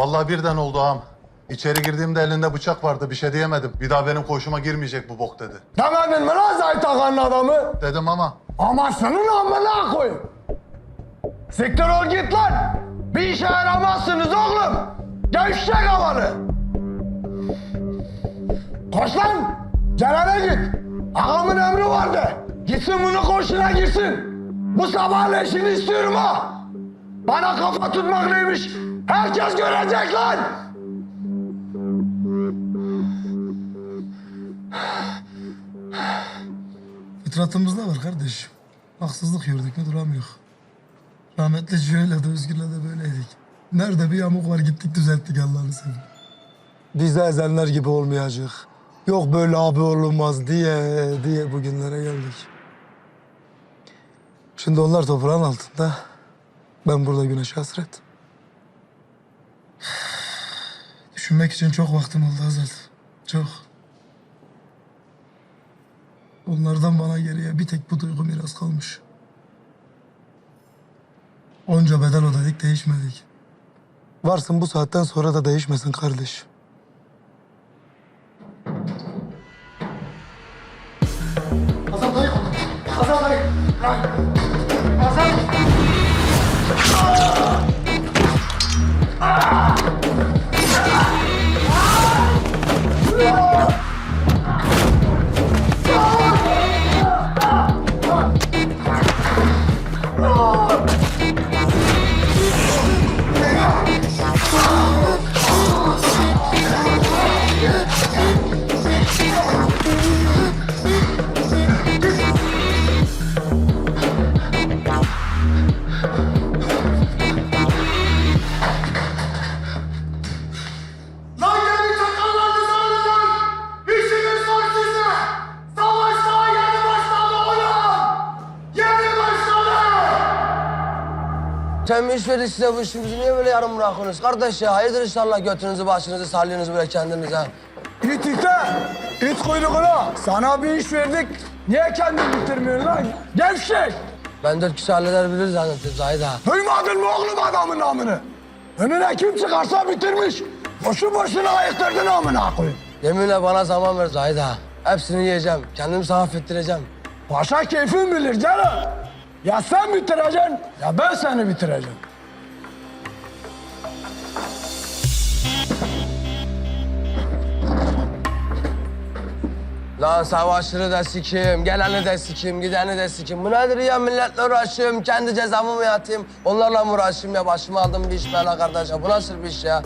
Vallahi birden oldu ağam. İçeri girdiğimde elinde bıçak vardı bir şey diyemedim. Bir daha benim koğuşuma girmeyecek bu bok dedi. Demedin mi lan Zahit Ağa'nın adamı? Dedim ama Ama senin amına koyayım. Siktir ol git lan. Bir işe yaramazsınız oğlum. Gevşek havalı. Koş lan. Celal'e git. Ağamın emri vardı. Gitsin bunu koşuna girsin. Bu sabah leşini istiyorum ha. Bana kafa tutmak neymiş? Herkes görecek lan. Fıtratımızda var kardeşim. Haksızlık gördük mü duramıyor. Rahmetli Cüeyla da Özgür'le de böyleydik. Nerede bir yamuk var gittik düzelttik Allah'ını seveyim. Biz de ezenler gibi olmayacak. Yok böyle abi olunmaz diye diye bugünlere geldik. Şimdi onlar toprağın altında. Ben burada güneş hasret. Düşünmek için çok vaktim oldu Azat. Çok. Onlardan bana geriye bir tek bu duygu miras kalmış. Onca bedel ödedik değişmedik. Varsın bu saatten sonra da değişmesin kardeş. Lan Temiz ver size bu işimizi niye böyle yarım bırakıyorsunuz kardeş ya? Hayırdır inşallah götünüzü başınızı sallıyorsunuz böyle kendinize. İt ite! İt kuyruğuna! Sana bir iş verdik. Niye kendin bitirmiyorsun lan? Gevşek! Ben dört kişi halleder bilir zannettim Zahid ağa. Duymadın mı oğlum adamın namını? Önüne kim çıkarsa bitirmiş. Boşu boşuna ayıktırdın amına koyayım. Yeminle bana zaman ver Zahid ağa. Hepsini yiyeceğim. Kendimi sana affettireceğim. Paşa keyfin bilir canım. Ya sen bitireceksin ya ben seni bitireceğim. Lan savaşını da sikim, geleni de sikim, gideni de sikim. Bu nedir ya milletle uğraşıyorum, kendi cezamı mı yatayım? Onlarla mı uğraşayım ya? Başıma aldım bir iş bela kardeş ya. Bu nasıl bir iş ya?